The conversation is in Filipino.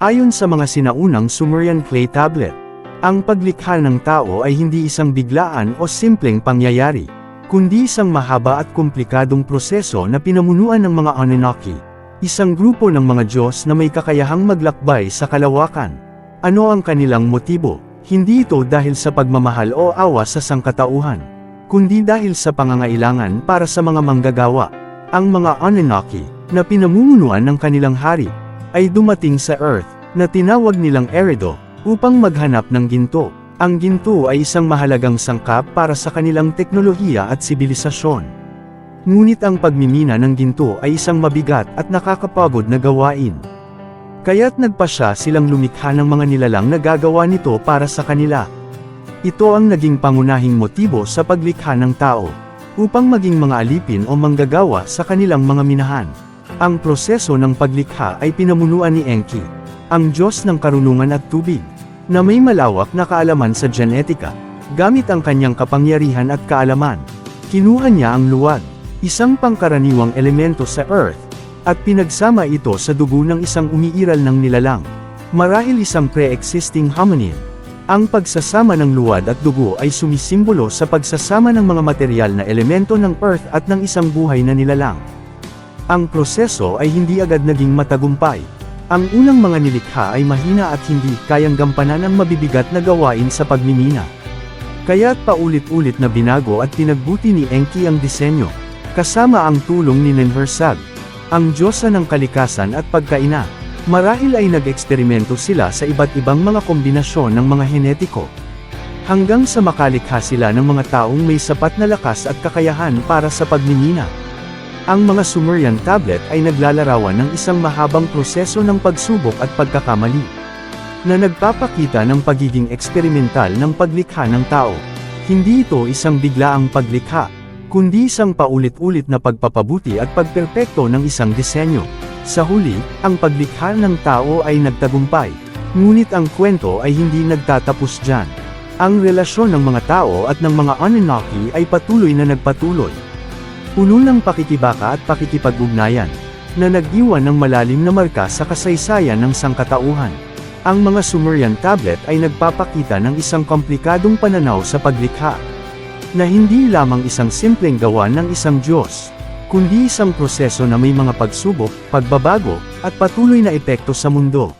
Ayon sa mga sinaunang Sumerian clay tablet, ang paglikha ng tao ay hindi isang biglaan o simpleng pangyayari, kundi isang mahaba at komplikadong proseso na pinamunuan ng mga Anunnaki, isang grupo ng mga Diyos na may kakayahang maglakbay sa kalawakan. Ano ang kanilang motibo? Hindi ito dahil sa pagmamahal o awa sa sangkatauhan, kundi dahil sa pangangailangan para sa mga manggagawa. Ang mga Anunnaki, na pinamumunuan ng kanilang hari, ay dumating sa Earth, na tinawag nilang Erido, upang maghanap ng ginto. Ang ginto ay isang mahalagang sangkap para sa kanilang teknolohiya at sibilisasyon. Ngunit ang pagmimina ng ginto ay isang mabigat at nakakapagod na gawain. Kaya't nagpasya silang lumikha ng mga nilalang na gagawa nito para sa kanila. Ito ang naging pangunahing motibo sa paglikha ng tao, upang maging mga alipin o manggagawa sa kanilang mga minahan. Ang proseso ng paglikha ay pinamunuan ni Enki, ang Diyos ng karunungan at tubig, na may malawak na kaalaman sa genetika. Gamit ang kanyang kapangyarihan at kaalaman, kinuha niya ang luwad, isang pangkaraniwang elemento sa Earth, at pinagsama ito sa dugo ng isang umiiral ng nilalang. Marahil isang pre-existing hominin. Ang pagsasama ng luwad at dugo ay sumisimbolo sa pagsasama ng mga material na elemento ng Earth at ng isang buhay na nilalang. Ang proseso ay hindi agad naging matagumpay. Ang unang mga nilikha ay mahina at hindi kayang gampanan ang mabibigat na gawain sa pagmimina. Kaya't paulit-ulit na binago at pinagbuti ni Enki ang disenyo, kasama ang tulong ni Ninhursag, ang diyosa ng kalikasan at pagkaina. Marahil ay nag-eksperimento sila sa iba't ibang mga kombinasyon ng mga henetiko. Hanggang sa makalikha sila ng mga taong may sapat na lakas at kakayahan para sa pagmimina. Ang mga Sumerian tablet ay naglalarawan ng isang mahabang proseso ng pagsubok at pagkakamali, na nagpapakita ng pagiging eksperimental ng paglikha ng tao. Hindi ito isang biglaang paglikha, kundi isang paulit-ulit na pagpapabuti at pagperpekto ng isang disenyo. Sa huli, ang paglikha ng tao ay nagtagumpay, ngunit ang kwento ay hindi nagtatapos dyan. Ang relasyon ng mga tao at ng mga Anunnaki ay patuloy na nagpatuloy. Puno ng pakikibaka at pakikipag-ugnayan, na nag-iwan ng malalim na marka sa kasaysayan ng sangkatauhan. Ang mga Sumerian tablet ay nagpapakita ng isang komplikadong pananaw sa paglikha, na hindi lamang isang simpleng gawa ng isang Diyos, kundi isang proseso na may mga pagsubok, pagbabago, at patuloy na epekto sa mundo.